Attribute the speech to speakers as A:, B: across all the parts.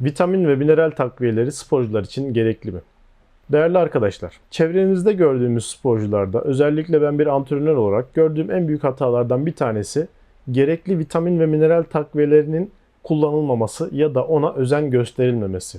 A: Vitamin ve mineral takviyeleri sporcular için gerekli mi? Değerli arkadaşlar, çevrenizde gördüğümüz sporcularda özellikle ben bir antrenör olarak gördüğüm en büyük hatalardan bir tanesi gerekli vitamin ve mineral takviyelerinin kullanılmaması ya da ona özen gösterilmemesi.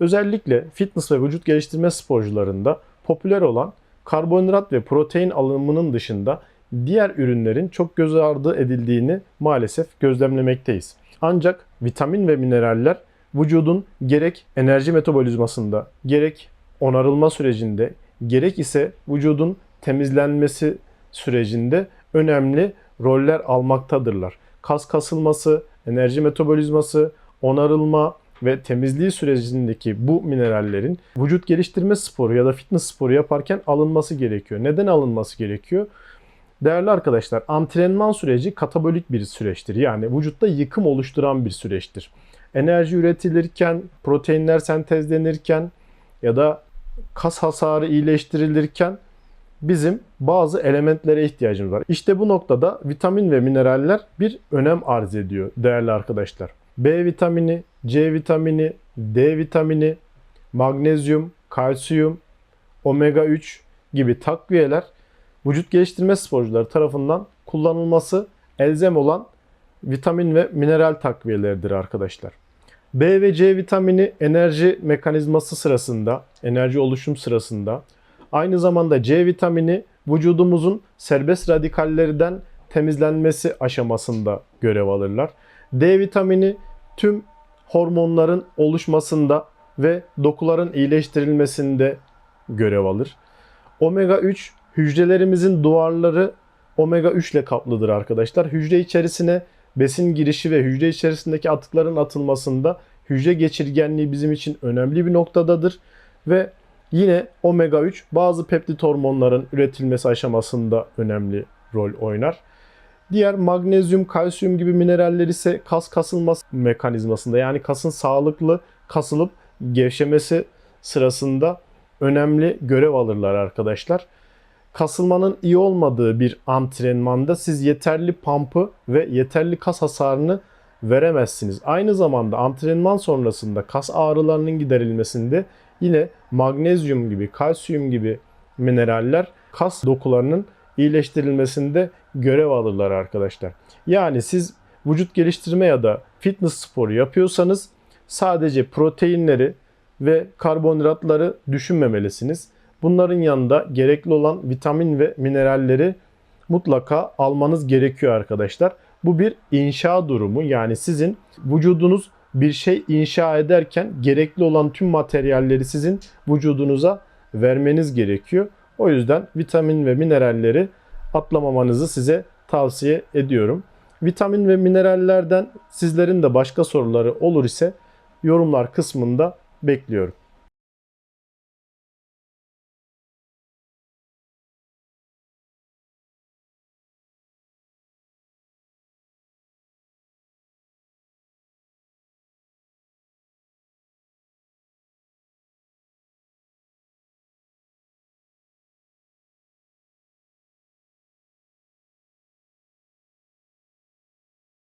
A: Özellikle fitness ve vücut geliştirme sporcularında popüler olan karbonhidrat ve protein alımının dışında diğer ürünlerin çok göz ardı edildiğini maalesef gözlemlemekteyiz. Ancak vitamin ve mineraller vücudun gerek enerji metabolizmasında, gerek onarılma sürecinde, gerek ise vücudun temizlenmesi sürecinde önemli roller almaktadırlar. Kas kasılması, enerji metabolizması, onarılma ve temizliği sürecindeki bu minerallerin vücut geliştirme sporu ya da fitness sporu yaparken alınması gerekiyor. Neden alınması gerekiyor? Değerli arkadaşlar, antrenman süreci katabolik bir süreçtir. Yani vücutta yıkım oluşturan bir süreçtir. Enerji üretilirken, proteinler sentezlenirken ya da kas hasarı iyileştirilirken bizim bazı elementlere ihtiyacımız var. İşte bu noktada vitamin ve mineraller bir önem arz ediyor değerli arkadaşlar. B vitamini, C vitamini, D vitamini, magnezyum, kalsiyum, omega 3 gibi takviyeler vücut geliştirme sporcuları tarafından kullanılması elzem olan vitamin ve mineral takviyeleridir arkadaşlar. B ve C vitamini enerji mekanizması sırasında, enerji oluşum sırasında, aynı zamanda C vitamini vücudumuzun serbest radikallerden temizlenmesi aşamasında görev alırlar. D vitamini tüm hormonların oluşmasında ve dokuların iyileştirilmesinde görev alır. Omega 3 hücrelerimizin duvarları omega 3 ile kaplıdır arkadaşlar. Hücre içerisine besin girişi ve hücre içerisindeki atıkların atılmasında hücre geçirgenliği bizim için önemli bir noktadadır ve yine omega 3 bazı peptit hormonların üretilmesi aşamasında önemli rol oynar. Diğer magnezyum, kalsiyum gibi mineraller ise kas kasılması mekanizmasında yani kasın sağlıklı kasılıp gevşemesi sırasında önemli görev alırlar arkadaşlar. Kasılmanın iyi olmadığı bir antrenmanda siz yeterli pump'ı ve yeterli kas hasarını veremezsiniz. Aynı zamanda antrenman sonrasında kas ağrılarının giderilmesinde yine magnezyum gibi, kalsiyum gibi mineraller kas dokularının iyileştirilmesinde görev alırlar arkadaşlar. Yani siz vücut geliştirme ya da fitness sporu yapıyorsanız sadece proteinleri ve karbonhidratları düşünmemelisiniz. Bunların yanında gerekli olan vitamin ve mineralleri mutlaka almanız gerekiyor arkadaşlar. Bu bir inşa durumu. Yani sizin vücudunuz bir şey inşa ederken gerekli olan tüm materyalleri sizin vücudunuza vermeniz gerekiyor. O yüzden vitamin ve mineralleri atlamamanızı size tavsiye ediyorum. Vitamin ve minerallerden sizlerin de başka soruları olur ise yorumlar kısmında bekliyorum.